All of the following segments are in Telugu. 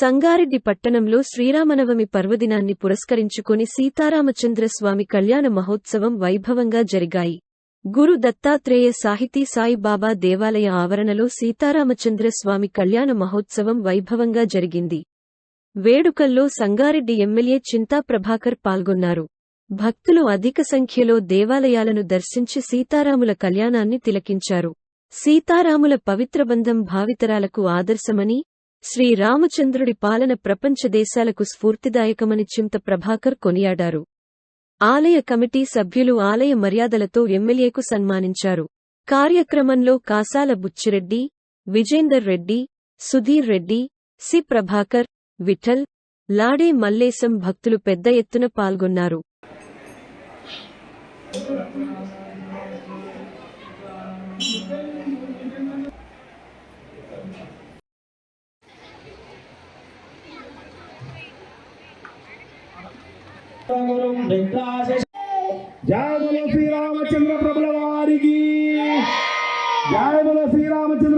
సంగారెడ్డి పట్టణంలో శ్రీరామనవమి పర్వదినాన్ని పురస్కరించుకుని సీతారామచంద్రస్వామి కళ్యాణ మహోత్సవం వైభవంగా జరిగాయి. గురు దత్తాత్రేయ సాహితీ సాయిబాబా దేవాలయ ఆవరణలో సీతారామచంద్రస్వామి కళ్యాణ మహోత్సవం వైభవంగా జరిగింది. వేడుకల్లో సంగారెడ్డి ఎమ్మెల్యే చింతా ప్రభాకర్ పాల్గొన్నారు. భక్తులు అధిక సంఖ్యలో దేవాలయాలను దర్శించి సీతారాముల కళ్యాణాన్ని తిలకించారు. సీతారాముల పవిత్ర బంధం భావితరాలకు ఆదర్శమని శ్రీరామచంద్రుడి పాలన ప్రపంచ దేశాలకు స్ఫూర్తిదాయకమని చింత ప్రభాకర్ కొనియాడారు. ఆలయ కమిటీ సభ్యులు ఆలయ మర్యాదలతో ఎమ్మెల్యేకు సన్మానించారు. కార్యక్రమంలో కాసాల బుచ్చిరెడ్డి విజేందర్ రెడ్డి సుధీర్ రెడ్డి సి ప్రభాకర్ విఠల్ లాడే మల్లేశం భక్తులు పెద్ద ఎత్తున పాల్గొన్నారు. జయ శ్రీరామచంద్ర ప్రభుల వారికి. జయ శ్రీరామచంద్ర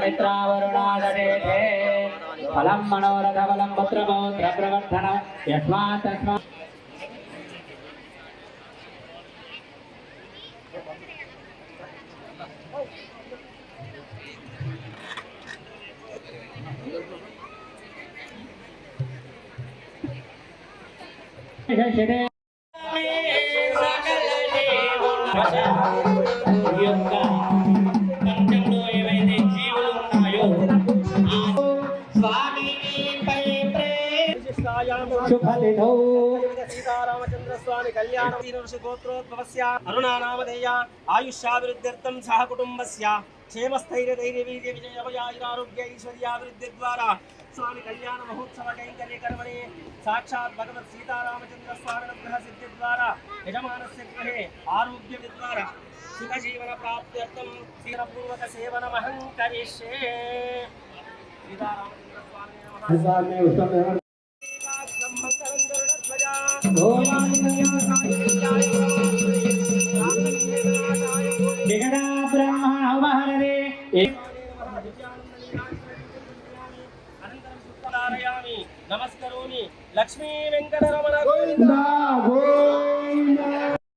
मित्रावरुणागरेते फलं मनोरथबलं पुत्रपौत्रप्रवर्धनं यस्मात् तस्मात् सकल देव శుభదినో. సీతారామచంద్ర స్వామి కళ్యాణ గోత్రోద్భవస్య అరుణానామధేయ ఆయుష్యాభివృద్ధ్యర్థం సహ కుటుంబస్య క్షేమస్థైర్య ధైర్య వీర్య విజయభయాయురారోగ్య ఐశ్వర్యాభివృద్ధి ద్వారా స్వామి కళ్యాణ మహోత్సవ కైంకర్య కర్మణి సాక్షాత్ భగవత్ సీతారామచంద్ర స్వామి అనుగ్రహ సిద్ధి ద్వారా యజమానస్య గృహే ఆరోగ్య ద్వారా సుఖజీవన ప్రాప్త్యర్థం పూర్వక సేవనమహం కరిష్యే. సీతారామచంద్ర స్వామి నమః విగడా లక్ష్మీ వెంకటరమణ గోవిందా గోవిందా.